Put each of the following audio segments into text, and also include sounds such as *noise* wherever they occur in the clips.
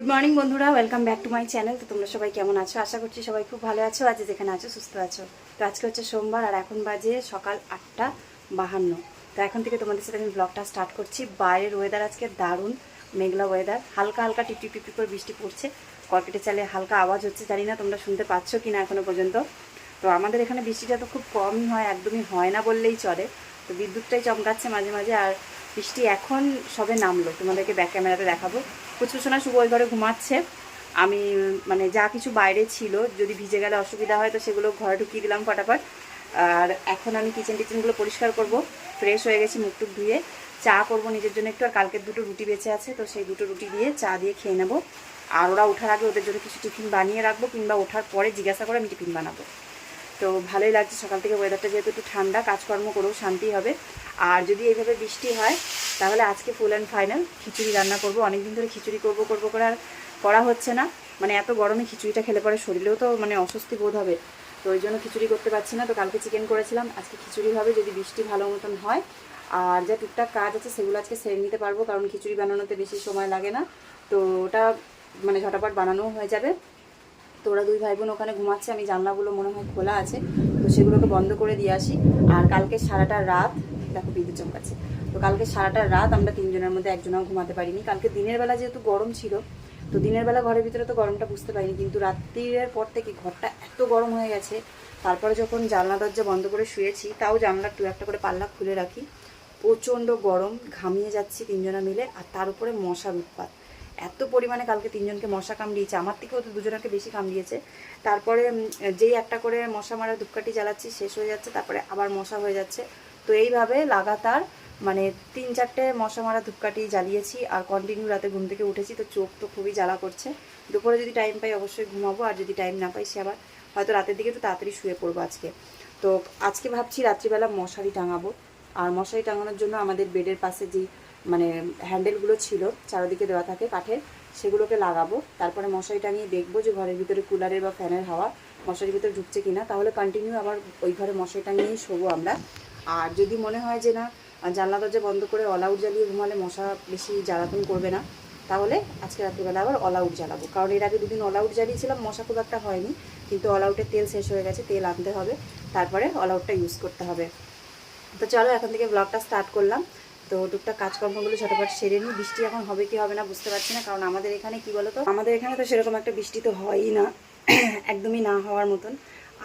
Good morning বন্ধুরা। Welcome back to my channel তো তোমরা সবাই কেমন আছো? আশা করছি সবাই খুব ভালো আছো, আজ যেখানে আছো, সুস্থ আছো। তো আজকে হচ্ছে সোমবার, আর এখন বাজে সকাল আটটা বাহান্ন। তো এখন থেকে তোমাদের সাথে আমি ব্লগটা স্টার্ট করছি। বাইরের ওয়েদার আজকে দারুণ, মেঘলা ওয়েদার হালকা হালকা টিপি টিপি করে বৃষ্টি পড়ছে। কর্কেটে চালে হালকা আওয়াজ হচ্ছে, জানি না তোমরা শুনতে পাচ্ছ কি না এখনও পর্যন্ত। তো আমাদের এখানে বৃষ্টিটা তো খুব কমই হয়, একদমই হয় না বললেই চলে। তো বিদ্যুৎটাই চমকাচ্ছে মাঝে মাঝে, আর বৃষ্টি এখন সবে নামলো। তোমাদেরকে ব্যাক ক্যামেরাতে দেখাবো। কুচকুচোনা শুভ ওই ঘরে ঘুমাচ্ছে। আমি মানে যা কিছু বাইরে ছিল, যদি ভিজে গেলে অসুবিধা হয়, তো সেগুলো ঘরে ঢুকিয়ে দিলাম ফটাফট। আর এখন আমি কিচেন টিচেনগুলো পরিষ্কার করব। ফ্রেশ হয়ে গেছি মুখ টুক ধুয়ে। চা করব নিজের জন্য একটু, আর কালকের দুটো রুটি বেঁচে আছে, তো সেই দুটো রুটি দিয়ে চা দিয়ে খেয়ে নেব। আর ওরা ওঠার আগে ওদের জন্য কিছু টিফিন বানিয়ে রাখব, কিংবা ওঠার পরে জিজ্ঞাসা করে আমি টিফিন বানাবো। তো ভালোই লাগছে সকাল থেকে ওয়েদারটা যেহেতু একটু ঠান্ডা, কাজকর্ম করেও শান্তি হবে। আর যদি এইভাবে বৃষ্টি হয়, তাহলে আজকে ফুল অ্যান্ড ফাইনাল খিচুড়ি রান্না করব। অনেকদিন ধরে খিচুড়ি করব করব করে আর করা হচ্ছে না। মানে এত গরমে খিচুড়িটা খেলে পরে শরীরেও তো মানে অস্বস্তি বোধ হবে। তো ওই জন্য খিচুড়ি করতে পারছি না, তো কালকে চিকেন করেছিলাম। আজকে খিচুড়ি হবে, যদি বৃষ্টি ভালো মতন হয়। আর যা টুকটাক কাজ আছে, সেগুলো আজকে সেরে নিতে পারব, কারণ খিচুড়ি বানানোতে বেশি সময় লাগে না। তো ওটা মানে ঝটাপট বানানোও হয়ে যাবে। তো ওরা দুই ভাই বোন ওখানে ঘুমাচ্ছে, আমি জানলাগুলো মনে হয় খোলা আছে। তো সেগুলোকে বন্ধ করে দিয়ে আসি। আর কালকে সারাটা রাত, দেখো বিদ্যুৎ চমকাচ্ছে। তো কালকে সারাটা রাত আমরা তিনজনের মধ্যে একজনও ঘুমাতে পারিনি। কালকে দিনের বেলা যেহেতু গরম ছিল, তো দিনের বেলা ঘরের ভিতরে তো গরমটা বুঝতে পারিনি। কিন্তু রাত্রির পর থেকে ঘরটা এত গরম হয়ে গেছে। তারপরে যখন জানলা দরজা বন্ধ করে শুয়েছি, তাও জানলা একটু একটা করে পাল্লা খুলে রাখি। প্রচণ্ড গরম, ঘামিয়ে যাচ্ছি তিনজনা মিলে। আর তার উপরে মশার উৎপাত। এত পরিমাণে কালকে তিনজনকে মশা কামড়িয়েছে। আমার থেকেও তো দুজনকে বেশি কামড়িয়েছে। তারপরে যেই একটা করে মশা মারা ধূপকাঠি জ্বালাচ্ছি, শেষ হয়ে যাচ্ছে, তারপরে আবার মশা হয়ে যাচ্ছে। তো এইভাবে লাগাতার মানে তিন চারটে মশা মারা ধূপকাঠি জ্বালিয়েছি আর কন্টিনিউ রাতে ঘুম থেকে উঠেছি। তো চোখ তো খুবই জ্বালা করছে। দুপুরে যদি টাইম পাই অবশ্যই ঘুমাবো, আর যদি টাইম না পাই সে আবার হয়তো রাতের দিকে একটু তাড়াতাড়ি শুয়ে পড়ব আজকে। তো আজকে ভাবছি রাত্রিবেলা মশারি টাঙাবো। আর মশারি টাঙানোর জন্য আমাদের বেডের পাশে যেই মানে হ্যান্ডেলগুলো ছিল, চারিদিকে দেওয়া থাকে কাঠের, সেগুলোকে লাগাবো। তারপরে মশারি টাঙিয়ে দেখব যে ঘরের ভিতরে কুলারের বা ফ্যানের হাওয়া মশারির ভিতরে ঢুকছে কিনা। তাহলে কন্টিনিউ আবার ওই ঘরে মশারি টাঙিয়েই শোবো আমরা। আর যদি মনে হয় যে না, জানলা দরজা বন্ধ করে অল আউট জ্বালিয়ে ঘুমালে মশা বেশি জ্বালাতন করবে না, তাহলে আজকে রাত্রিবেলা আবার অল আউট জ্বালাবো। কারণ এর আগে দুদিন অল আউট জ্বালিয়েছিলাম, মশা খুব একটা হয়নি। কিন্তু অল আউটের তেল শেষ হয়ে গেছে, তেল আনতে হবে। তারপরে অল আউটটা ইউজ করতে হবে। তো চলো এখন থেকে ব্লগটা স্টার্ট করলাম। তো টুকটাক কাজকর্মগুলো ঝটপট সেরে নিই। বৃষ্টি এখন হবে কি হবে না বুঝতে পারছি না, কারণ আমাদের এখানে কি বলতো? আমাদের এখানে তো সেরকম একটা বৃষ্টি তো হয়ই না, *clears throat* একদমই না হওয়ার মতন।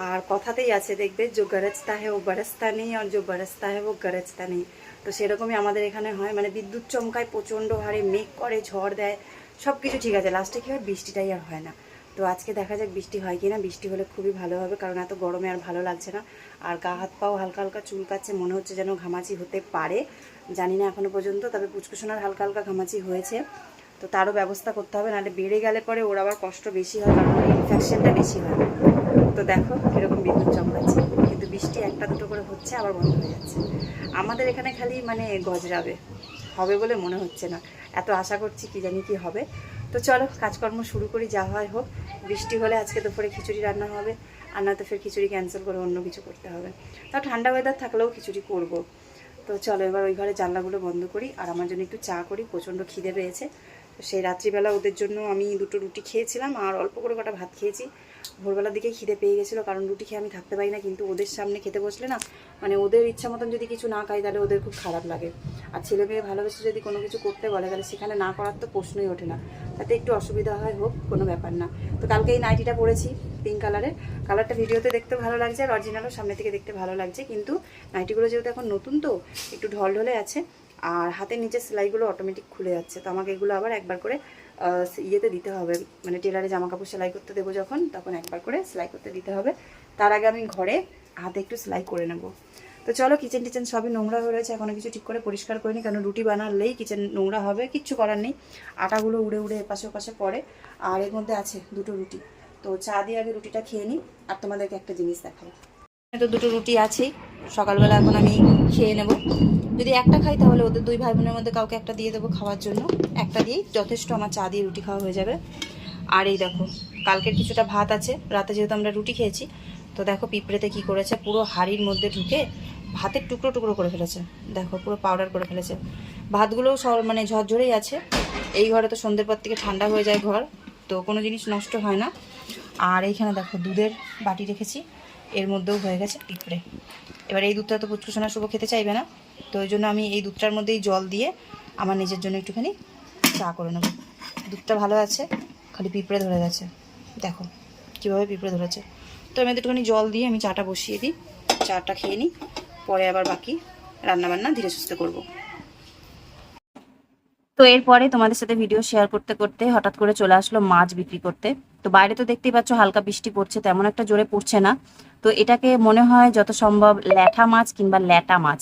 আর কথাতেই আছে দেখবে, যে গরজতা হে ও বরসতা নেই, আর যে বরসতা হে ও গরজতা নেই। তো সেরকমই আমাদের এখানে হয় মানে বিদ্যুৎ চমকায় প্রচণ্ড হারে মেঘ করে, ঝড় দেয় সব কিছু ঠিক আছে। লাস্টে কি হয়? বৃষ্টিটাই আর হয় না। তো আজকে দেখা যাক বৃষ্টি হয় কি না বৃষ্টি হলে খুবই ভালো হবে, কারণ এত গরমে আর ভালো লাগছে না। আর গা হাত পাও হালকা হালকা চুলকাচ্ছে মনে হচ্ছে যেন ঘামাচি হতে পারে। জানি না এখনও পর্যন্ত, তবে পুচকুসোনার হালকা হালকা ঘামাচি হয়েছে। তো তারও ব্যবস্থা করতে হবে, নাহলে বেড়ে গেলে পরে ওর আবার কষ্ট বেশি হয়, কারণ ইনফেকশনটা বেশি হয়। তো দেখো, এরকম বিদ্যুৎ চমকাচ্ছে। কিন্তু বৃষ্টি একটা দুটো করে হচ্ছে, আবার বন্ধ হয়ে যাচ্ছে। আমাদের এখানে খালি মানে গজরাবে। হবে বলে মনে হচ্ছে না। এত আশা করছি কি জানি কি হবে। তো চলো, কাজকর্ম শুরু করি, যা হয় হোক। বৃষ্টি হলে আজকে দুপুরে খিচুড়ি রান্না হবে, আর না তো ফের খিচুড়ি ক্যান্সেল করে অন্য কিছু করতে হবে। তাও ঠান্ডা ওয়েদার থাকলেও খিচুড়ি করব। তো চলো, এবার ওই ঘরে জানলাগুলো বন্ধ করি, আর আমার জন্য একটু চা করি, প্রচণ্ড খিদে পেয়েছে। তো সেই রাত্রিবেলা ওদের জন্য আমি দুটো রুটি খেয়েছিলাম, আর অল্প করে কটা ভাত খেয়েছি। ভোরবেলার দিকে খিদে পেয়ে গেছিল, কারণ রুটি খেয়ে আমি থাকতে পারি না, কিন্তু ওদের সামনে খেতে বসলে না মানে ওদের ইচ্ছা মতন যদি কিছু না খাই, তাহলে ওদের খুব খারাপ লাগে। আর ছেলে মেয়ে ভালোবেসে যদি কোনো কিছু করতে বলে, তাহলে সেখানে না করার তো প্রশ্নই ওঠে না। তাতে একটু অসুবিধা হয়, হোক, কোনো ব্যাপার না। তো কালকে এই নাইটিটা পরেছি পিঙ্ক কালারের কালারটা ভিডিওতে দেখতে ভালো লাগছে, আর অরিজিনালও সামনে থেকে দেখতে ভালো লাগছে, কিন্তু নাইটিগুলো যেহেতু এখন নতুন তো, একটু ঢল ঢলে আছে, আর হাতের নিচে সেলাইগুলো অটোমেটিক খুলে যাচ্ছে। তো আমাকে এগুলো আবার একবার করে ইয়েতে দিতে হবে। মানে টেলারে জামা কাপড় সেলাই করতে দেবো যখন, তখন একবার করে সেলাই করতে দিতে হবে। তার আগে আমি ঘরে হাতে একটু সেলাই করে নেব। তো চলো কিচেন টিচেন সবই নোংরা হয়ে রয়েছে, এখনও কিছু ঠিক করে পরিষ্কার করিনি, কারণ রুটি বানালেই কিচেন নোংরা হবে, কিচ্ছু করার নেই। আটাগুলো উড়ে উড়ে এপাশে ওপাশে পড়ে, আর এর মধ্যে আছে দুটো রুটি। তো চা দিয়ে আগে রুটিটা খেয়ে নিই, আর তোমাদেরকে একটা জিনিস দেখাবো তো দুটো রুটি আছেই, সকালবেলা এখন আমি খেয়ে নেব। যদি একটা খাই তাহলে ওদের দুই ভাই বোনের মধ্যে কাউকে একটা দিয়ে দেবো খাওয়ার জন্য। একটা দিয়েই যথেষ্ট আমার চা দিয়ে রুটি খাওয়া হয়ে যাবে। আর এই দেখো, কালকের কিছুটা ভাত আছে, রাতে যেহেতু আমরা রুটি খেয়েছি, তো দেখো পিঁপড়েতে কি করেছে, পুরো হাড়ির মধ্যে ঢুকে ভাতের টুকরো টুকরো করে ফেলেছে। দেখো পুরো পাউডার করে ফেলেছে। ভাতগুলোও সব মানে ঝরঝরেই আছে। এই ঘরে তো সন্ধ্যের পর থেকে ঠান্ডা হয়ে যায় ঘর, তো কোনো জিনিস নষ্ট হয় না। আর এইখানে দেখো দুধের বাটি রেখেছি, এর মধ্যেও হয়ে গেছে পিঁপড়ে। এবার এই দুধটা তো পুচকুসোনা শুভ খেতে চাইবে না, তো ওই জন্য আমি এই দুধটার মধ্যেই জল দিয়ে আমার নিজের জন্য একটুখানি চা করে নেব। দুধটা ভালো আছে, খালি পিঁপড়ে ধরে গেছে। দেখো কীভাবে পিঁপড়ে ধরেছে। তো আমি একটুখানি জল দিয়ে আমি চাটা বসিয়ে দিই, চাটা খেয়ে নিই, পরে আবার বাকি রান্নাবান্না ধীরে সুস্থ করব। তো এরপরে তোমাদের সাথে ভিডিও শেয়ার করতে করতে হঠাৎ করে চলে আসলো মাছ বিক্রি করতে। তো বাইরে তো দেখতেই পাচ্ছ হালকা বৃষ্টি পড়ছে, তেমন একটা জোরে পড়ছে না। তো এটাকে মনে হয় যত সম্ভব ল্যাঠা মাছ কিংবা ল্যাটা মাছ,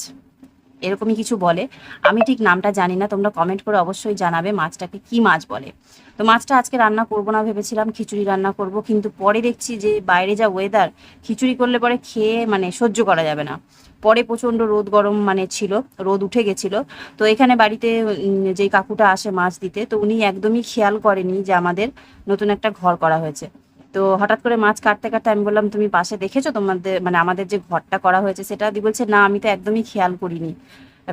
এরকমই কিছু বলে। আমি ঠিক নামটা জানি না, তোমরা কমেন্ট করে অবশ্যই জানাবে মাছটাকে কি মাছ বলে। তো মাছটা আজকে রান্না করব না ভেবেছিলাম, খিচুড়ি রান্না করব, কিন্তু পরে দেখছি যে বাইরে যা ওয়েদার খিচুড়ি করলে পরে খেয়ে মানে সহ্য করা যাবে না। পরে প্রচণ্ড রোদ গরম মানে ছিল, রোদ উঠে গেছিল। তো এখানে বাড়িতে যেই কাকুটা আসে মাছ দিতে, তো উনি একদমই খেয়াল করেনি যে আমাদের নতুন একটা ঘর করা হয়েছে। তো হঠাৎ করে মাছ কাটতে কাটতে আমি বললাম, তুমি পাশে দেখেছ তোমাদের মানে আমাদের যে ঘরটা করা হয়েছে সেটা? দি বলছে, না, আমি তো একদমই খেয়াল করিনি।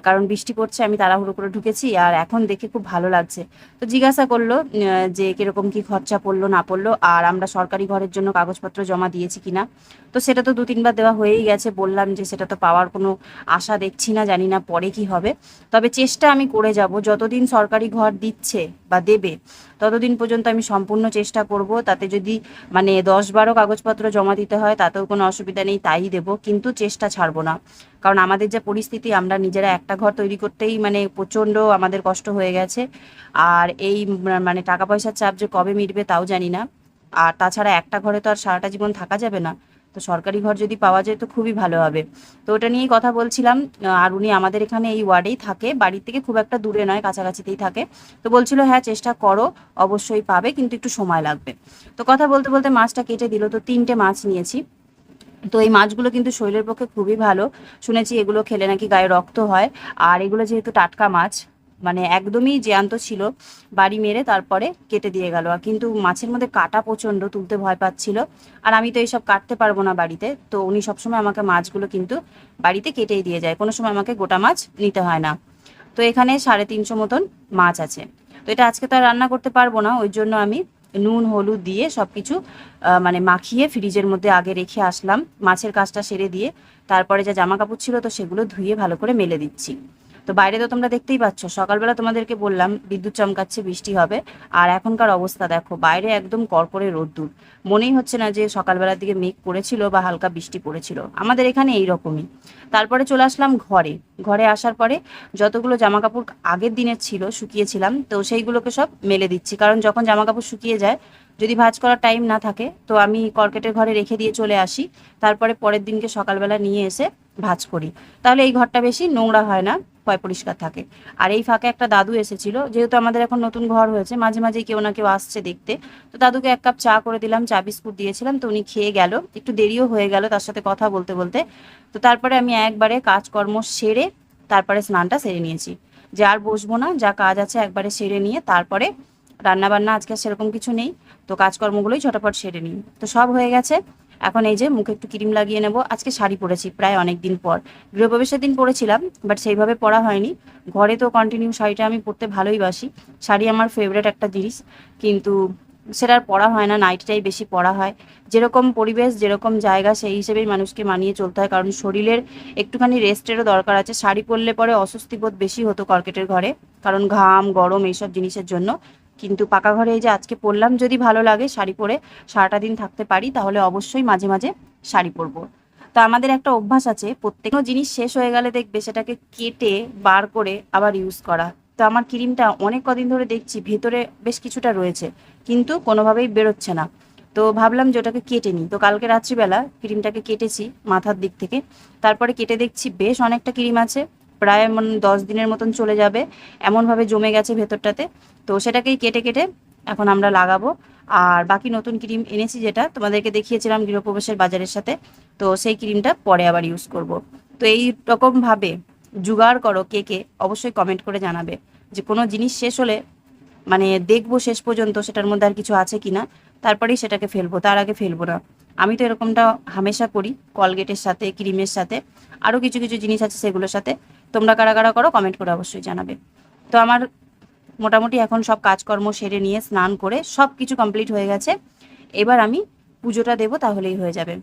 কারণ বৃষ্টি পড়ছে, আমি তাড়াহুড়ো করে ঢুকেছি আর এখন দেখে খুব ভালো লাগছে। তো জিজ্ঞাসা করল যে কীরকম কি খরচা পড়ল, না পড়ল, আর আমরা সরকারি ঘরের জন্য কাগজপত্র জমা দিয়েছি কিনা। তো সেটা তো দু তিনবার দেওয়া হয়েই গেছে, বললাম যে সেটা তো পাওয়ার কোনো আশা দেখছি না, জানি না পরে কি হবে। তবে চেষ্টা আমি করে যাব, যতদিন সরকারি ঘর দিচ্ছে বা দেবে, ততদিন পর্যন্ত আমি সম্পূর্ণ চেষ্টা করব, তাতে যদি মানে দশ বারো কাগজপত্র জমা দিতে হয়, তাতেও কোনো অসুবিধা নেই, তাই দেব, কিন্তু চেষ্টা ছাড়বো না। কারণ আমাদের যে পরিস্থিতি, আমরা নিজেরা একটা ঘর তৈরি করতেই মানে প্রচণ্ড আমাদের কষ্ট হয়ে গেছে। আর এই মানে টাকা পয়সার চাপ যে কবে মিটবে তাও জানি না। আর তাছাড়া একটা ঘরে তো আর সারাটা জীবন থাকা যাবে না। তো সরকারি ঘর যদি পাওয়া যায় তো খুবই ভালো হবে। তো ওটা নিয়েই কথা বলছিলাম আর উনি আমাদের এখানে এই ওয়ার্ডেই থাকে, বাড়ির থেকে খুব একটা দূরে নয়, কাছাকাছিতেই থাকে। তো বলছিল হ্যাঁ চেষ্টা করো, অবশ্যই পাবে, কিন্তু একটু সময় লাগবে। তো কথা বলতে বলতে মাছটা কেটে দিল, তো তিনটে মাছ নিয়েছি। তো এই মাছগুলো কিন্তু শরীরের পক্ষে খুবই ভালো। শুনেছি এগুলো খেলে নাকি গায়ে রক্ত হয়। আর এগুলো যেহেতু টাটকা মাছ মানে একদমই জ্যান্ত ছিল। বাড়ি মেরে তারপরে কেটে দিয়ে গেল। কিন্তু মাছের মধ্যে কাটা প্রচণ্ড, তুলতে ভয় পাচ্ছিল। আর আমি তো এইসব কাটতে পারব না বাড়িতে। তো উনি সবসময় আমাকে মাছগুলো কিন্তু বাড়িতে কেটেই দিয়ে যায়। কোনো সময় আমাকে গোটা মাছ নিতে হয় না। তো এখানে সাড়ে তিনশো মতন মাছ আছে। তো এটা আজকে তো আর রান্না করতে পারব না। ওই জন্য আমি নুন, হলুদ দিয়ে সব কিছু মানে মাখিয়ে ফ্রিজের মধ্যে আগে রেখে আসলাম। মাছের কাজটা সেরে দিয়ে তারপরে যা জামা কাপড় ছিল তো সেগুলো ধুয়ে ভালো করে মেলে দিচ্ছি। তো বাইরে তো তোমরা দেখতেই পাচ্ছ, সকালবেলা তোমাদেরকে বললাম বিদ্যুৎ চমকাচ্ছে, বৃষ্টি হবে। আর এখনকার অবস্থা দেখো, বাইরে একদম কড়কড়ে রোদ্দুর। মনেই হচ্ছে না যে সকালবেলার দিকে মেঘ পড়েছিল বা হালকা বৃষ্টি পড়েছিল। আমাদের এখানে এই রকমই তারপরে চলে আসলাম ঘরে। ঘরে আসার পরে যতগুলো জামা কাপড় আগের দিনের ছিল, শুকিয়েছিলাম, তো সেইগুলোকে সব মেলে দিচ্ছি। কারণ যখন জামা কাপড় শুকিয়ে যায়, যদি ভাঁজ করার টাইম না থাকে, তো আমি কর্কেটের ঘরে রেখে দিয়ে চলে আসি। তারপরে পরের দিনকে সকালবেলা নিয়ে এসে ভাঁজ করি। তাহলে এই ঘরটা বেশি নোংরা হয় না। পয় পরিষ্কার থাকে। আর এই ফাঁকে একটা দাদু এসেছিল, যেহেতু আমাদের এখন নতুন ঘর হয়েছে, মাঝে মাঝে কেউ না কেউ আসছে দেখতে। তো দাদুকে এক কাপ চা করে দিলাম, চা বিস্কুট দিয়েছিলাম, তো উনি খেয়ে গেল। একটু দেরিও হয়ে গেল তার সাথে কথা বলতে বলতে। তো তারপরে আমি একবারে কাজকর্ম সেরে তারপরে স্নানটা সেরে নিয়েছি। যে আর বসবো না, যা কাজ আছে একবারে সেরে নিয়ে তারপরে রান্না বান্না আজকে সেরকম কিছু নেই। তো কাজকর্মগুলোই ঝটাপট সেরে নিই। তো সব হয়ে গেছে। এখন এই যে মুখে একটু ক্রিম লাগিয়ে নেব। আজকে শাড়ি পরেছি প্রায় অনেক দিন পর। গৃহপ্রবেশের দিন পরেছিলাম বাট সেইভাবে পরা হয়নি। ঘরে তো কন্টিনিউ শাড়িটা আমি পরতে ভালোই বাসি। শাড়ি আমার ফেভারেট একটা জিনিস, কিন্তু সেটা আর পরা হয় না নাইটটাই বেশি পরা হয়। যেরকম পরিবেশ, যেরকম জায়গা, সেই হিসেবেই মানুষকে মানিয়ে চলতে হয়, কারণ শরীরের একটুখানি রেস্টেরও দরকার আছে। শাড়ি পরলে পরে অস্বস্তি বোধ বেশি হতো কর্কেটের ঘরে, কারণ ঘাম, গরম এইসব জিনিসের জন্য। কিন্তু পাকা ঘরে এই যে আজকে পরলাম, যদি ভালো লাগে শাড়ি পরে সারাটা দিন থাকতে পারি, তাহলে অবশ্যই মাঝে মাঝে শাড়ি পরবো। তো আমাদের একটা অভ্যাস আছে প্রত্যেকটা জিনিস শেষ হয়ে গেলে দেখবে সেটাকে কেটে বার করে আবার ইউজ করা। তো আমার ক্রিমটা অনেক কদিন ধরে দেখছি, ভেতরে বেশ কিছুটা রয়েছে, কিন্তু কোনোভাবেই বেরোচ্ছে না। তো ভাবলাম যে ওটাকে কেটে নিই। তো কালকে রাত্রিবেলা ক্রিমটাকে কেটেছি মাথার দিক থেকে। তারপরে কেটে দেখছি বেশ অনেকটা ক্রিম আছে, প্রায় দশ দিনের মতন চলে যাবে, এমনভাবে জমে গেছে ভেতরটাতে। তো সেটাকেই কেটে কেটে এখন আমরা লাগাবো। আর বাকি নতুন ক্রিম এনেছি যেটা, তোমাদেরকে দেখিয়েছিলাম গৃহপ্রবেশের বাজারের সাথে, তো সেই ক্রিমটা পরে আবার ইউজ করব। তো এই রকমভাবে জোগাড় করো কে কে, অবশ্যই কমেন্ট করে জানাবে যে কোনো জিনিস শেষ হলে মানে দেখব শেষ পর্যন্ত সেটার মধ্যে আর কিছু আছে কিনা, তারপরেই সেটাকে ফেলব, তার আগে ফেলব না। আমি তো এরকমটা হামেশা করি, কলগেটের সাথে, ক্রিমের সাথে আরও কিছু কিছু জিনিস আছে সেগুলোর সাথে। তোমরা কারা কারা করো কমেন্ট করে অবশ্যই জানাবে। তো আমার মোটামুটি এখন সব কাজকর্ম সেরে নিয়ে স্নান করে সব কিছু কমপ্লিট হয়ে গেছে। এবার আমি পুজোটা দেবো, তাহলেই হয়ে যাবে।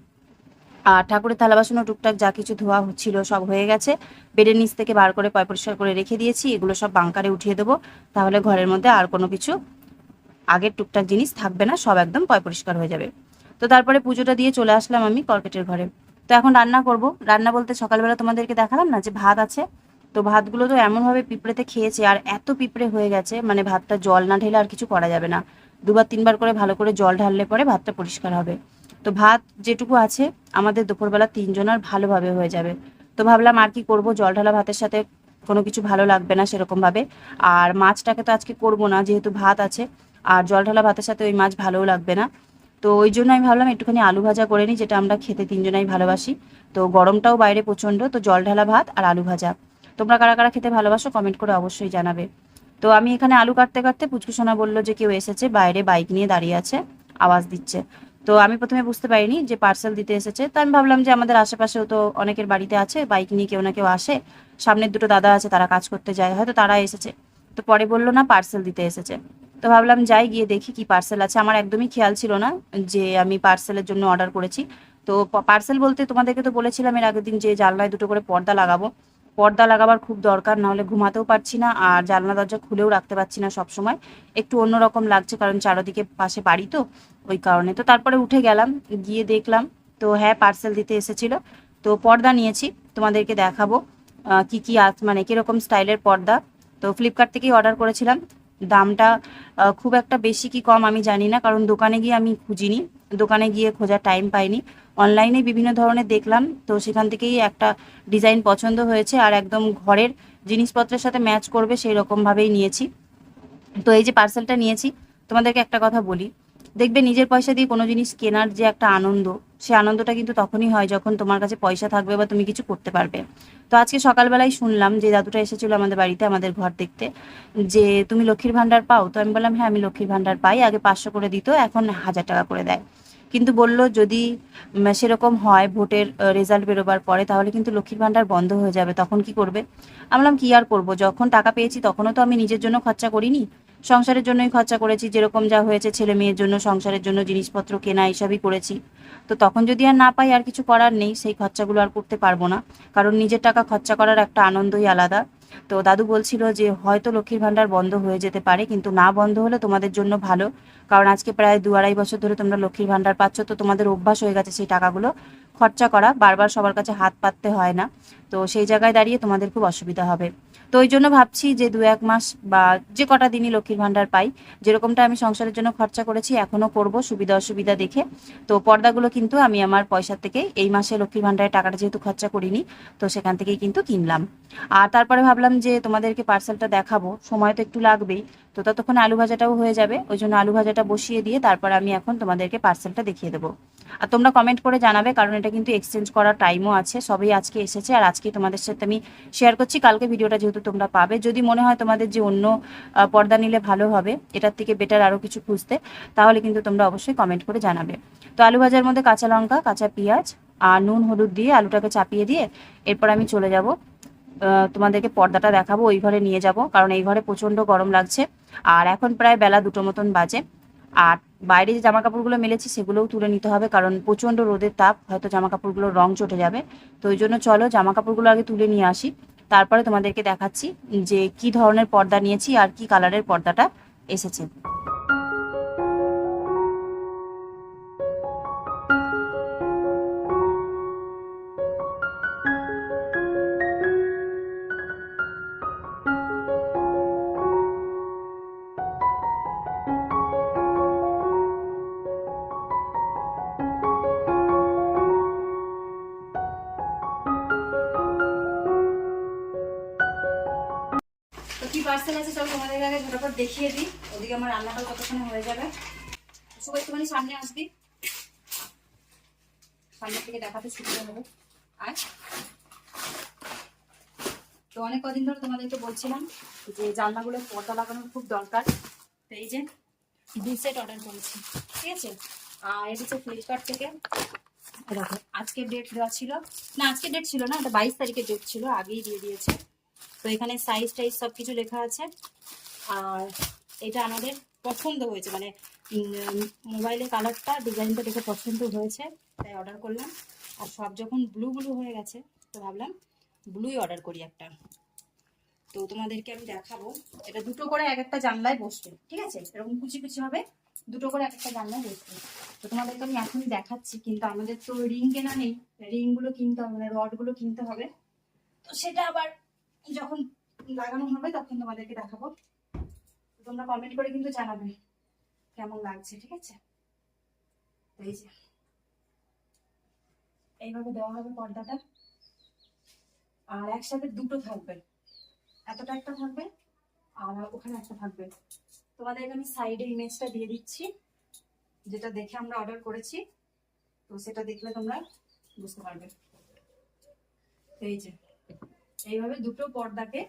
আর ঠাকুরের থালা বাসনও টুকটাক যা কিছু ধোয়া হচ্ছিল সব হয়ে গেছে। বেডের নিচ থেকে বার করে পয় পরিষ্কার করে রেখে দিয়েছি, এগুলো সব বাংকারে উঠিয়ে দেবো। তাহলে ঘরের মধ্যে আর কোনো কিছু আগের টুকটাক জিনিস থাকবে না, সব একদম পয় পরিষ্কার হয়ে যাবে। তো তারপরে পুজোটা দিয়ে চলে আসলাম আমি কর্কেটের ঘরে। তো এখন রান্না করব। রান্না বলতে সকালবেলা তোমাদেরকে দেখালাম না যে ভাত আছে? তো ভাতগুলো তো এমনভাবে পিঁপড়েতে খেয়েছে আর এত পিঁপড়ে হয়ে গেছে মানে ভাতটা জল না ঢেলে আর কিছু করা যাবে না। দুবার তিনবার করে ভালো করে জল ঢাললে পরে ভাতটা পরিষ্কার হবে। তো ভাত যেটুকু আছে, আমাদের দুপুরবেলা তিনজনের ভালোভাবে হয়ে যাবে। তো ভাবলাম আর কি করব, জল ঢালা ভাতের সাথে কোনো কিছু ভালো লাগবে না সেরকমভাবে। আর মাছটাকে তো আজকে করব না, যেহেতু ভাত আছে, আর জল ঢালা ভাতের সাথে ওই মাছ ভালোও লাগবে না। তো ওই জন্য আমি ভাবলাম একটুখানি আলু ভাজা করে নিই, যেটা আমরা খেতে তিনজনাই ভালোবাসি। তো গরমটাও বাইরে প্রচণ্ড, তো জল ঢালা ভাত আর আলু ভাজা। তোমরা কারা কারা খেতে ভালোবাসো কমেন্ট করে অবশ্যই জানাবে। তো আমি এখানে আলু কাটতে কাটতে পুচকুসোনা বলল যে কেউ এসেছে, বাইরে বাইক নিয়ে দাঁড়িয়ে আছে, আওয়াজ দিচ্ছে। তো আমি প্রথমে বুঝতে পারিনি যে পার্সেল দিতে এসেছে। তো আমি ভাবলাম যে আমাদের আশেপাশেও তো অনেকের বাড়িতে আছে বাইক নিয়ে কেউ না কেউ আসে, সামনের দুটো দাদা আছে, তারা কাজ করতে যায়, হয়তো তারা এসেছে। তো পরে বলল, না পার্সেল দিতে এসেছে। তো ভাবলাম যাই, গিয়ে দেখি কি পার্সেল আছে। আমার একদমই খেয়াল ছিল না যে আমি পার্সেলের জন্য অর্ডার করেছি। তো পার্সেল বলতে তোমাদেরকে তো বলেছিলাম এর আগের দিন যে জানলায় দুটো করে পর্দা লাগাবো। পর্দা লাগাবার খুব দরকার, নাহলে ঘুমাতেও পারছি না আর জানলা দরজা খুলেও রাখতে পারছি না সব সময় একটু অন্যরকম লাগছে কারণ চারোদিকে পাশে বাড়ি তো, ওই কারণে। তো তারপরে উঠে গেলাম, গিয়ে দেখলাম, তো হ্যাঁ পার্সেল দিতে এসেছিল। তো পর্দা নিয়েছি, তোমাদেরকে দেখাবো কি কি মানে কীরকম স্টাইলের পর্দা। তো ফ্লিপকার্ট থেকেই অর্ডার করেছিলাম। দামটা খুব একটা বেশি কি কম আমি জানি না, কারণ দোকানে গিয়ে আমি খুঁজিনি। দোকানে গিয়ে খোঁজার টাইম পাইনি। অনলাইনে বিভিন্ন ধরনের দেখলাম, তো সেখান থেকেই একটা ডিজাইন পছন্দ হয়েছে আর একদম ঘরের জিনিসপত্রের সাথে ম্যাচ করবে সেই রকমভাবেই নিয়েছি। তো এই যে পার্সেলটা নিয়েছি, তোমাদেরকে একটা কথা বলি। দেখবে নিজের পয়সা দিয়ে কোনো জিনিস কেনার যে একটা আনন্দ, সে আনন্দটা কিন্তু তখনই হয় যখন তোমার কাছে পয়সা থাকবে বা তুমি কিছু করতে পারবে। তো আজকে সকালবেলায় শুনলাম যে দাদুটা এসেছিল আমাদের বাড়িতে, আমাদের ঘর দেখতে, যে তুমি লক্ষ্মীর ভাণ্ডার পাও? তো আমি বললাম হ্যাঁ আমি লক্ষ্মীর ভাণ্ডার পাই। আগে পাঁচশো করে দিত, এখন হাজার টাকা করে দেয়। কিন্তু বলল, যদি সেরকম হয়, ভোটের রেজাল্ট বেরোবার পরে, তাহলে কিন্তু লক্ষ্মীর ভাণ্ডার বন্ধ হয়ে যাবে। তখন কি করবে? আমি বললাম, কি আর করব? যখন টাকা পেয়েছি, তখনও তো আমি নিজের জন্য খরচা করিনি। সংসারের জন্যই খরচা করেছি, যেরকম যা হয়েছে, ছেলে মেয়ের জন্য, সংসারের জন্য, জিনিসপত্র কেনা, এইসবই করেছি। তো তখন যদি আর না পাই, আর কিছু করার নেই, সেই খরচাগুলো আর করতে পারব না। কারণ নিজের টাকা খরচা করার একটা আনন্দই আলাদা। তো দাদু বলছিল যে হয়তো লক্ষ্মীর ভাণ্ডার বন্ধ হয়ে যেতে পারে, কিন্তু না বন্ধ হলে তোমাদের জন্য ভালো। কারণ আজকে প্রায় দু আড়াই বছর ধরে তোমরা লক্ষ্মীর ভাণ্ডার পাচ্ছ, তো তোমাদের অভ্যাস হয়ে গেছে সেই টাকাগুলো খরচা করা। বারবার সবার কাছে হাত পাততে হয় না। তো সেই জায়গায় দাঁড়িয়ে তোমাদের খুব অসুবিধা হবে। তো ওই জন্য ভাবছি যে দু এক মাস বা যে কটা দিনই লক্ষ্মীর ভাণ্ডার পাই। যেরকমটা আমি সংসারের জন্য খরচা করেছি, এখনও করব সুবিধা অসুবিধা দেখে। তো পর্দাগুলো কিন্তু আমি আমার পয়সা থেকে এই মাসে লক্ষ্মীর ভাণ্ডারের টাকাটা যেহেতু খরচা করিনি, তো সেখান থেকেই কিন্তু কিনলাম। আর তারপরে ভাবলাম যে তোমাদেরকে পার্সেলটা দেখাবো, সময় তো একটু লাগবেই। তো ততক্ষণ আলু ভাজাটাও হয়ে যাবে, ওই জন্য আলু ভাজাটা বসিয়ে দিয়ে তারপর আমি এখন তোমাদেরকে পার্সেলটা দেখিয়ে দেবো। আর তোমরা কমেন্ট করে জানাবে, কারণ এটা কিন্তু এক্সচেঞ্জ করার টাইমও আছে, সবই আজকে এসেছে, আর আজকে তোমাদের সাথে আমি শেয়ার করছি, কালকে ভিডিওটা যেহেতু তোমরা পাবে। যদি মনে হয় তোমাদের যে অন্য পর্দা নিলে ভালো হবে, এটার থেকে বেটার আরও কিছু খুঁজতে, তাহলে কিন্তু তোমরা অবশ্যই কমেন্ট করে জানাবে। তো আলু ভাজার মধ্যে কাঁচা লঙ্কা, কাঁচা পেঁয়াজ, আর নুন, হলুদ দিয়ে আলুটাকে চাপিয়ে দিয়ে এরপর আমি চলে যাব তোমাদেরকে পর্দাটা দেখাবো, ওই ঘরে নিয়ে যাব, কারণ এই ঘরে প্রচণ্ড গরম লাগছে। আর এখন প্রায় বেলা দুটো মতন বাজে। আর বাইরে যে জামা কাপড়গুলো মেলেছি, সেগুলোও তুলে নিতে হবে, কারণ প্রচণ্ড রোদের তাপ, হয়তো জামা কাপড়গুলোর রং চটে যাবে। তো ওই জন্য চলো জামা কাপড়গুলো আগে তুলে নিয়ে আসি। তারপরে তোমাদেরকে দেখাচ্ছি যে কি ধরনের পর্দা নিয়েছি আর কি কালারের পর্দাটা এসেছে। পার্সেল আছে, চলো তোমাদের আগে ঝটাপট দেখিয়ে দিই। ওদিকে আমার রান্নাটাও কতক্ষণে হয়ে যাবে। সবাই একটুখানি সামনে আসবি। সামনে থেকে দেখাতে সুবিধা হবে আর তো অনেক কদিন ধরে তোমাদেরকে বলছিলাম যে জানলাগুলো পর্দা লাগানোর খুব দরকার। তো এই যে দু সেট অর্ডার করেছি, ঠিক আছে? আর এটা হচ্ছে ফ্লিপকার্ট থেকে। দেখো, আজকের ডেট দেওয়া ছিল। না, আজকের ডেট ছিল না, এটা বাইশ তারিখের ডেট ছিল, আগেই দিয়ে দিয়েছে। তো এখানে সাইজ টাইজ সব কিছু লেখা আছে। আর এটা আমাদের পছন্দ হয়েছে মানে মোবাইলের কালারটা ডিজাইনটা দেখে পছন্দ হয়েছে, তাই অর্ডার করলাম। আর সব যখন ব্লু ব্লু হয়ে গেছে, তো ভাবলাম ব্লুই অর্ডার করি একটা। তো তোমাদেরকে আমি দেখাবো। এটা দুটো করে এক একটা জানলায় বসবে, ঠিক আছে? এরকম কুচি কুচি হবে, দুটো করে এক একটা জানলায় বসবে। তো তোমাদেরকে আমি এখনই দেখাচ্ছি, কিন্তু আমাদের তো রিং কেনা নেই। রিংগুলো কিনতে হবে মানে রডগুলো কিনতে হবে। তো সেটা আবার যখন লাগানো হবে তখন তোমাদেরকে দেখাবো। তোমরা কমেন্ট করে কিন্তু জানাবে কেমন লাগছে, ঠিক আছে? এই যে। এইভাবে দেওয়া হবে পর্দাটা। আর একসাথে দুটো থাকবে। এতটা একটা থাকবে আর ওখানে একটা থাকবে। তোমাদেরকে আমি সাইডে ইমেজটা দিয়ে দিচ্ছি, যেটা দেখে আমরা অর্ডার করেছি। তো সেটা দেখলে তোমরা বুঝতে পারবে। এই যে। এইভাবে দুটো পর্দাকে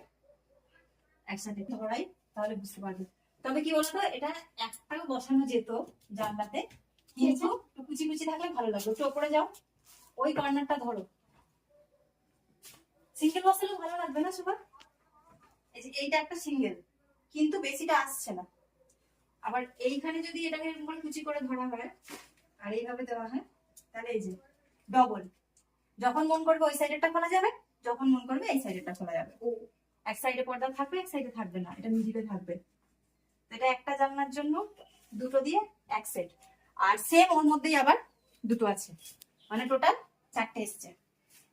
একসাথে ধরাই, তাহলে বুঝতে পারবে। তবে কি বলতো, এটা একটাও বসানো যেত জানলাতে, কিন্তু কুচি কুচি থাকলে ভালো লাগবে একটু ওপরে যাও, ওই কর্নারটা ধরো। সিঙ্গেল বসালেও ভালো লাগবে না সুভা এই যে, এইটা একটা সিঙ্গেল কিন্তু বেশিটা আসছে না। আবার এইখানে যদি এটাকে এরকম কুচি করে ধরা হয়, আর এইভাবে দেওয়া হয়, তাহলে এই যে ডবল যখন মন করবে ওই সাইডেরটা খোলা যাবে যখন মন করবে এই সাইডেরটা খোলা যাবে। এক সাইডে পর্দা থাকবে, এক সাইডে থাকবে না, এটা মিডিলে থাকবে। এটা একটা জানলার জন্য দুটো দিয়ে এক সেট আর সেম ওর মধ্যেই আবার দুটো আছে। মানে টোটাল চারটে এসছে।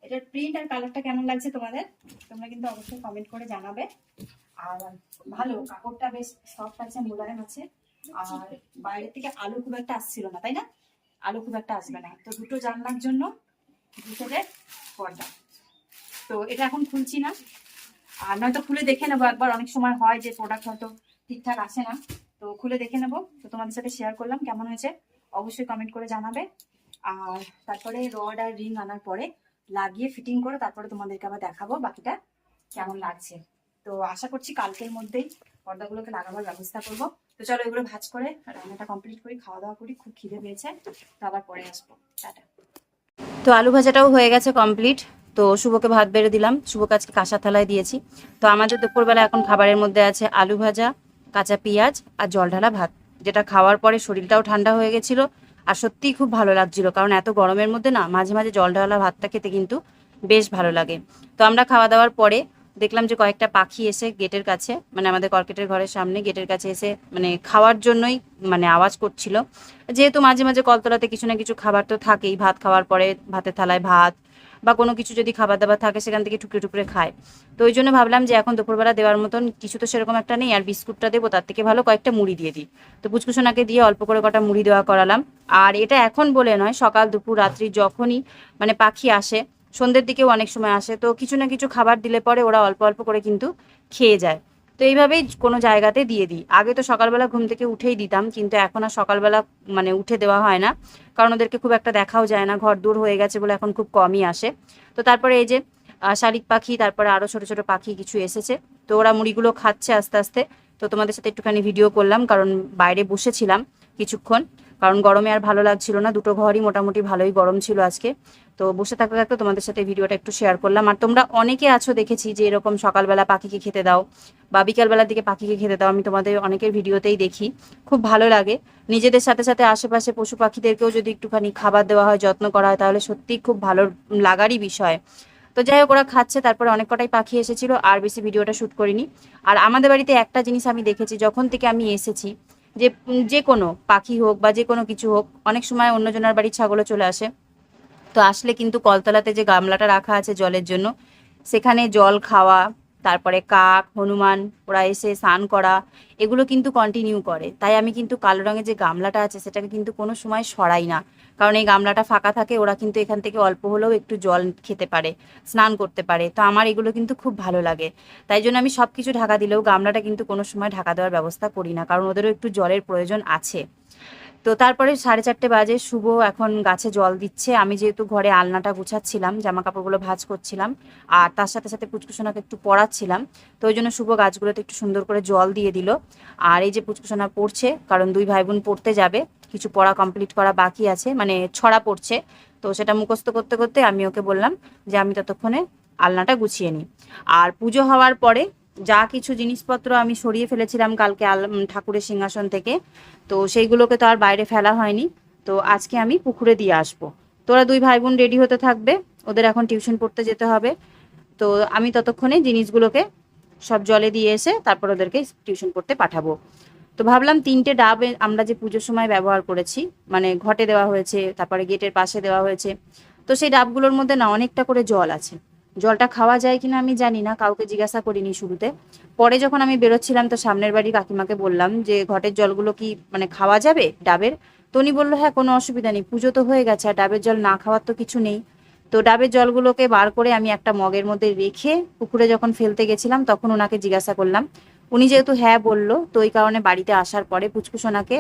এটার প্রিন্ট আর কালারটা কেমন লাগছে তোমাদের? তোমরা কিন্তু অবশ্যই কমেন্ট করে জানাবে। আর ভালো, কাপড়টা বেশ সফট আছে, মোলায়েম আছে। আর বাইরের থেকে আলো খুব একটা আসছিল না, তাই না? আলো খুব একটা আসবে না। তো দুটো জানলার জন্য দুটোদের পর্দা। তো এটা এখন খুলছি না। আর নয়তো খুলে দেখে নেব একবার, অনেক সময় হয় যে প্রোডাক্ট হয়তো ঠিকঠাক আসে না। তো খুলে দেখে নেব। তো তোমাদের সাথে শেয়ার করলাম, কেমন হয়েছে? অবশ্যই কমেন্ট করে জানাবে। আর তারপরে রড আর রিং আনার পরে লাগিয়ে ফিটিং করে তারপরে তোমাদেরকে আবার দেখাবো বাকিটা কেমন লাগছে। তো আশা করছি কালকের মধ্যেই পর্দাগুলোকে লাগাবার ব্যবস্থা করব। তো চলো এগুলো ভাজ করে রান্নাটা কমপ্লিট করি, খাওয়া দাওয়া করি, খুব খিদে পেয়েছে। তো আবার পরে আসব। টাটা। তো আলু ভাজাটাও হয়ে গেছে কমপ্লিট তো শুভকে ভাত বেড়ে দিলাম। শুভকে আজকে কাঁসা থালায় দিয়েছি। তো আমাদের দুপুরবেলা এখন খাবারের মধ্যে আছে আলু ভাজা, কাঁচা পেঁয়াজ আর জল ঢালা ভাত, যেটা খাওয়ার পরে শরীরটাও ঠান্ডা হয়ে গেছিল আর সত্যিই খুব ভালো লাগছিল। কারণ এত গরমের মধ্যে না, মাঝে মাঝে জল ঢালা ভাতটা খেতে কিন্তু বেশ ভালো লাগে। তো আমরা খাওয়া দাওয়ার পরে দেখলাম যে কয়েকটা পাখি এসে গেটের কাছে মানে আমাদের কর্কেটের ঘরের সামনে গেটের কাছে এসে মানে খাওয়ার জন্যই মানে আওয়াজ করছিল। যেহেতু মাঝে মাঝে কলতলাতে কিছু না কিছু খাবার তো থাকেই, ভাত খাওয়ার পরে ভাতের থালায় ভাত বা কোনো কিছু যদি খাবার দাবার থাকে, সেখান থেকে টুকরে টুকরে খায়। তো ওই জন্য ভাবলাম যে এখন দুপুরবেলা দেওয়ার মতন কিছু তো সেরকম একটা নেই, আর বিস্কুটটা দেবো, তার থেকে ভালো কয়েকটা মুড়ি দিয়ে দিই। তো পুচকুসোনাকে দিয়ে অল্প করে কটা মুড়ি দেওয়া করালাম। আর এটা এখন বলে নয়, সকাল, দুপুর, রাত্রি যখনই মানে পাখি আসে, সন্ধ্যের দিকেও অনেক সময় আসে, তো কিছু না কিছু খাবার দিলে পরে ওরা অল্প অল্প করে কিন্তু খেয়ে যায়। তো এইভাবেই কোনো জায়গাতে দিয়ে দিই। আগে তো সকালবেলা ঘুম থেকে উঠেই দিতাম, কিন্তু এখন আর সকালবেলা মানে উঠে দেওয়া হয় না। কারণ ওদেরকে খুব একটা দেখাও যায় না, ঘর দূর হয়ে গেছে বলে এখন খুব কমই আসে। তো তারপরে এই যে শালিক পাখি, তারপরে আরও ছোট ছোট পাখি কিছু এসেছে। তো ওরা মুড়িগুলো খাচ্ছে আস্তে আস্তে। তো তোমাদের সাথে একটুখানি ভিডিও করলাম, কারণ বাইরে বসেছিলাম কিছুক্ষণ। কারণ গরমে আর ভালো লাগছিল না। দুটো ঘরই মোটামুটি ভালোই গরম ছিল আজকে। তো বসে থাকতে থাকতে তোমাদের সাথে ভিডিওটা একটু শেয়ার করলাম। আর তোমরা অনেকে আছো দেখেছি যে এরকম সকালবেলা পাখিকে খেতে দাও বা বিকালবেলার দিকে পাখিকে খেতে দাও। আমি তোমাদের অনেকের ভিডিওতেই দেখি। খুব ভালো লাগে। নিজেদের সাথে সাথে আশেপাশে পশু পাখিদেরকেও যদি একটুখানি খাবার দেওয়া হয়, যত্ন করা হয়, তাহলে সত্যিই খুব ভালো লাগারই বিষয়। তো যাই হোক, ওরা খাচ্ছে। তারপরে অনেক কটাই পাখি এসেছিল। আর বেশি ভিডিওটা শ্যুট করিনি। আর আমাদের বাড়িতে একটা জিনিস আমি দেখেছি, যখন থেকে আমি এসেছি যে যে কোনো পাখি হোক বা যে কোনো কিছু হোক, অনেক সময় অন্যজনের বাড়ির ছাগলও চলে আসে। তো আসলে কিন্তু কলতলাতে যে গামলাটা রাখা আছে জলের জন্য, সেখানে জল খাওয়া, তারপরে কাক, হনুমান, ওরা এসে স্নান করা, এগুলো কিন্তু কন্টিনিউ করে। তাই আমি কিন্তু কালো রঙের যে গামলাটা আছে, সেটাকে কিন্তু কোনো সময় সরাই না। কারণ এই গামলাটা ফাঁকা থাকে, ওরা কিন্তু এখান থেকে অল্প হলেও একটু জল খেতে পারে, স্নান করতে পারে। তো আমার এগুলো কিন্তু খুব ভালো লাগে। তাই জন্য আমি সব কিছু ঢাকা দিলেও গামলাটা কিন্তু কোনো সময় ঢাকা দেওয়ার ব্যবস্থা করি না, কারণ ওদেরও একটু জলের প্রয়োজন আছে। তো তারপরে সাড়ে চারটে বাজে, শুভ এখন গাছে জল দিচ্ছে। আমি যেহেতু ঘরে আলনাটা গুছাচ্ছিলাম জামা কাপড়গুলো ভাঁজ করছিলাম, আর তার সাথে সাথে পুচকুসোনাকে একটু পড়াচ্ছিলাম। তো ওই জন্য শুভ গাছগুলোতে একটু সুন্দর করে জল দিয়ে দিল। আর এই যে পুচকুসোনা পড়ছে, কারণ দুই ভাই বোন পড়তে যাবে কিছু পড়া কমপ্লিট করা বাকি আছে মানে ছড়া পড়ছে। তো সেটা মুখস্থ করতে করতে আমি ওকে বললাম যে আমি ততক্ষণে আলনাটা গুছিয়ে নিই। আর পুজো হওয়ার পরে যা কিছু জিনিসপত্র আমি সরিয়ে ফেলেছিলাম কালকে আল ঠাকুরের সিংহাসন থেকে, তো সেইগুলোকে তো আর বাইরে ফেলা হয়নি। তো আজকে আমি পুকুরে দিয়ে আসব। তোরা দুই ভাই বোন রেডি হতে থাকবে, ওদের এখন টিউশন পড়তে যেতে হবে। তো আমি ততক্ষণে জিনিসগুলোকে সব জলে দিয়ে এসে তারপর ওদেরকে টিউশন পড়তে পাঠাবো। তো ভাবলাম তিনটে ডাব আমরা যে পুজোর সময় ব্যবহার করেছি মানে ঘটে দেওয়া হয়েছে, তারপরে গেটের পাশে দেওয়া হয়েছে, তো সেই ডাবগুলোর মধ্যে না অনেকটা করে জল আছে। জলটা খাওয়া যায় কিনা আমি জানি না, কাউকে জিজ্ঞাসা করিনি শুরুতে। পরে যখন আমি বেরোচ্ছিলাম তো সামনের বাড়ি কাকিমাকে বললাম যে, ঘটের জলগুলো কি মানে খাওয়া যাবে ডাবের? তো উনি বলল হ্যাঁ কোনো অসুবিধা নেই, পুজো তো হয়ে গেছে, আর ডাবের জল না খাওয়ার তো কিছু নেই। তো ডাবের জলগুলোকে বার করে আমি একটা মগের মধ্যে রেখে পুকুরে যখন ফেলতে গেছিলাম তখন ওনাকে জিজ্ঞাসা করলাম উনি যেহেতু হ্যাঁ বলল, তো ওই কারণে বাড়িতে আসার পরে পুচকুসোনাকে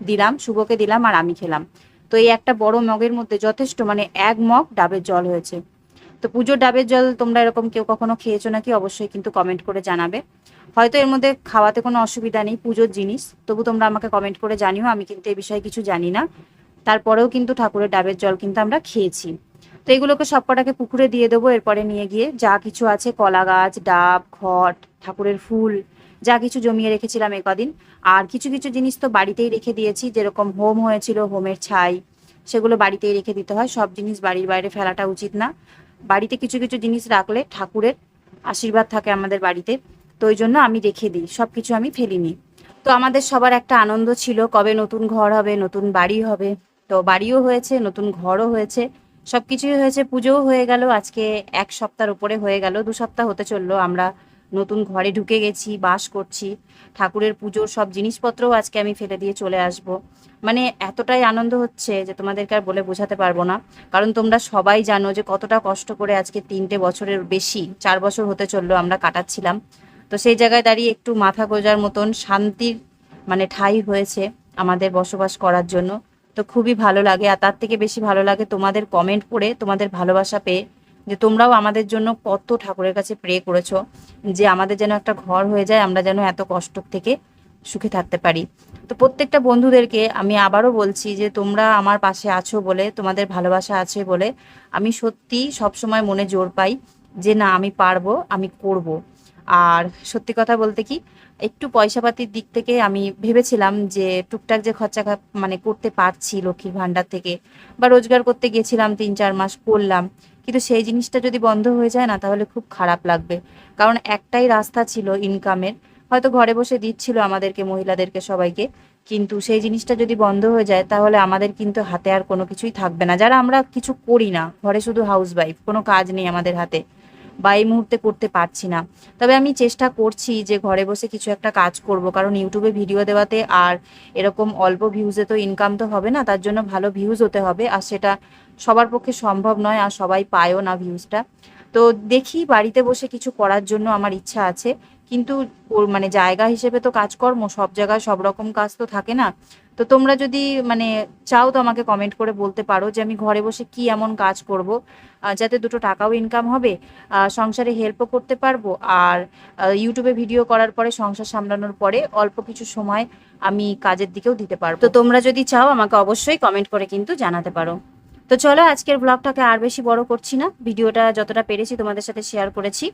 দিলাম, শুভকে দিলাম আর আমি খেলাম। তো এই একটা বড় মগের মধ্যে যথেষ্ট মানে এক মগ ডাবের জল হয়েছে। তো পুজোর ডাবের জল তোমরা এরকম কেউ কখনো খেয়েছো নাকি? অবশ্যই কিন্তু কমেন্ট করে জানাবে। হয়তো এর মধ্যে খাওয়াতে কোনো অসুবিধা নেই, পুজোর জিনিস। তবু তোমরা আমাকে কমেন্ট করে জানিও, আমি কিন্তু এই বিষয়ে কিছু জানি না। তারপরেও কিন্তু ঠাকুরের ডাবের জল কিন্তু আমরা খেয়েছি। তো এগুলোকে সবকটাকে পুকুরে দিয়ে দেবো, এরপরে নিয়ে গিয়ে যা কিছু আছে, কলা গাছ, ডাব ঘট ঠাকুরের ফুল যা কিছু জমিয়ে রেখেছিলাম এ কদিন আর কিছু কিছু জিনিস তো বাড়িতেই রেখে দিয়েছি, যেরকম হোম হয়েছিল, হোমের ছাই, সেগুলো বাড়িতেই রেখে দিতে হয়। সব জিনিস বাড়ির বাইরে ফেলাটা উচিত না। বাড়িতে কিছু কিছু জিনিস রাখলে ঠাকুরের আশীর্বাদ থাকে আমাদের বাড়িতে, তো ওই জন্য আমি রেখে দিই। সব কিছু আমি ফেলিনি। তো আমাদের সবার একটা আনন্দ ছিল, কবে নতুন ঘর হবে, নতুন বাড়ি হবে। তো বাড়িও হয়েছে, নতুন ঘরও হয়েছে। সব কিছুই হয়েছে, পুজোও হয়ে গেল। আজকে এক সপ্তাহের উপরে হয়ে গেল। দু সপ্তাহ হতে চলল, আমরা নতুন ঘরে ঢুকে গেছি, বাস করছি। ঠাকুরের পুজোর সব জিনিসপত্রও আজকে আমি ফেলে দিয়ে চলে আসব। মানে এতটাই আনন্দ হচ্ছে যে তোমাদেরকে আর বলে বোঝাতে পারব না। কারণ তোমরা সবাই জানো যে কতটা কষ্ট করে আজকে তিনটে বছরের বেশি, চার বছর হতে চলল আমরা কাটাচ্ছিলাম। তো সেই জায়গায় দাঁড়িয়ে একটু মাথা গোজার মতন শান্তির মানে ঠাই হয়েছে আমাদের বসবাস করার জন্য। তো খুবই ভালো লাগে, আর তার থেকে বেশি ভালো লাগে তোমাদের কমেন্ট পড়ে তোমাদের ভালোবাসা পেয়ে। যে তোমরাও আমাদের জন্য কত ঠাকুরের কাছে প্রে করেছ, যে আমাদের যেন একটা ঘর হয়ে যায়, আমরা যেন এত কষ্ট থেকে সুখে থাকতে পারি। তো প্রত্যেকটা বন্ধুদেরকে আমি আবারও বলছি যে তোমরা আমার পাশে আছো বলে, তোমাদের ভালোবাসা আছে বলে আমি সত্যি সবসময় মনে জোর পাই যে না, আমি পারব, আমি করব। আর সত্যি কথা বলতে কি, একটু পয়সাপাতির দিক থেকে আমি ভেবেছিলাম যে টুকটাক যে খরচা মানে করতে পারছি লক্ষ্মীর ভান্ডার থেকে, বা রোজগার করতে গেছিলাম তিন চার মাস করলাম কিন্তু সেই জিনিসটা যদি বন্ধ হয়ে যায় না, তাহলে খুব খারাপ লাগবে। কারণ একটাই রাস্তা ছিল ইনকামের হয়তো ঘরে বসে দিচ্ছিল আমাদেরকে, মহিলাদেরকে সবাইকে। কিন্তু সেই জিনিসটা যদি বন্ধ হয়ে যায়, তাহলে আমাদের কিন্তু হাতে আর কোনো কিছুই থাকবে না। যারা আমরা কিছু করি না, ঘরে শুধু হাউস ওয়াইফ কোনো কাজ নেই আমাদের হাতে, বা এই মুহূর্তে করতে পারছি না। তবে আমি চেষ্টা করছি যে ঘরে বসে কিছু একটা কাজ করব, কারণ ইউটিউবে ভিডিও দেওয়াতে আর এরকম অল্প ভিউজে তো ইনকাম তো হবে না, তার জন্য ভালো ভিউজ হতে হবে। আর সেটা সবার পক্ষে সম্ভব নয় আর সবাই পায়ও না ভিউজটা তো দেখি বাড়িতে বসে কিছু করার জন্য আমার ইচ্ছা আছে। কিন্তু ওর মানে জায়গা হিসেবে তো কাজকর্ম, সব জায়গায় সব রকম কাজ তো থাকে না। তো তোমরা যদি মানে চাও তো আমাকে কমেন্ট করে বলতে পারো যে আমি ঘরে বসে কি এমন কাজ করব যাতে দুটো টাকাও ইনকাম হবে সংসারে হেল্পও করতে পারব আর ইউটিউবে ভিডিও করার পরে সংসার সামলানোর পরে অল্প কিছু সময় আমি কাজের দিকেও দিতে পারব। তো তোমরা যদি চাও আমাকে অবশ্যই কমেন্ট করে কিন্তু জানাতে পারো। তো চলো আজকের ব্লগটাকে আর বেশি বড় করছি না। ভিডিওটা যতটা পেরেছি তোমাদের সাথে শেয়ার করেছি।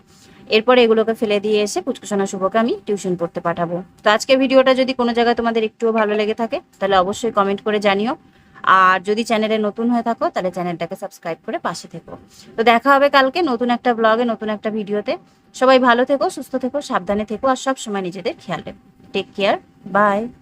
এরপরে এগুলোকে ফেলে দিয়ে এসে পুচকুসোনা শুভকে আমি টিউশন পড়তে পাঠাবো। তো আজকের ভিডিওটা যদি কোনো জায়গায় তোমাদের একটুও ভালো লেগে থাকে, তাহলে অবশ্যই কমেন্ট করে জানিও। আর যদি চ্যানেলে নতুন হয়ে থাকো, তাহলে চ্যানেলটাকে সাবস্ক্রাইব করে পাশে থেকো। তো দেখা হবে কালকে নতুন একটা ব্লগে নতুন একটা ভিডিওতে সবাই ভালো থেকো, সুস্থ থেকো, সাবধানে থেকো, আর সব সময় নিজেদের খেয়াল রেখো। Take care bye